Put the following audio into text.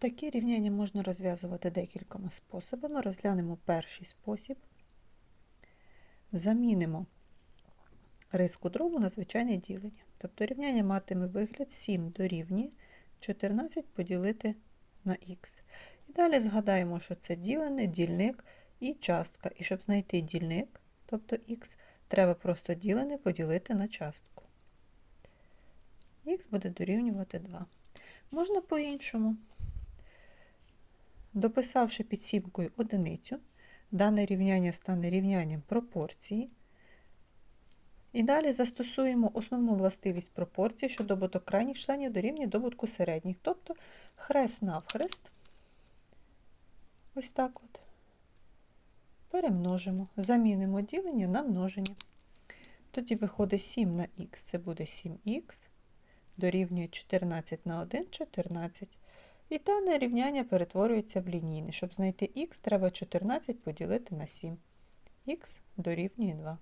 Такі рівняння можна розв'язувати декількома способами. Розглянемо перший спосіб. Замінимо риску дробу на звичайне ділення. Тобто рівняння матиме вигляд 7 дорівнює 14 поділити на х. І далі згадаємо, що це ділене, дільник і частка. І щоб знайти дільник, тобто х, треба просто ділене поділити на частку. х буде дорівнювати 2. Можна по-іншому. Дописавши під сімкою одиницю, дане рівняння стане рівнянням пропорції. І далі застосуємо основну властивість пропорції, що добуток крайніх членів дорівнює добутку середніх, тобто хрест навхрест. Ось так от. Перемножимо, замінимо ділення на множення. Тоді виходить 7 на х, це буде 7х, дорівнює 14 на 1 14. І дане рівняння перетворюється в лінійне. Щоб знайти х, треба 14 поділити на 7. х дорівнює 2.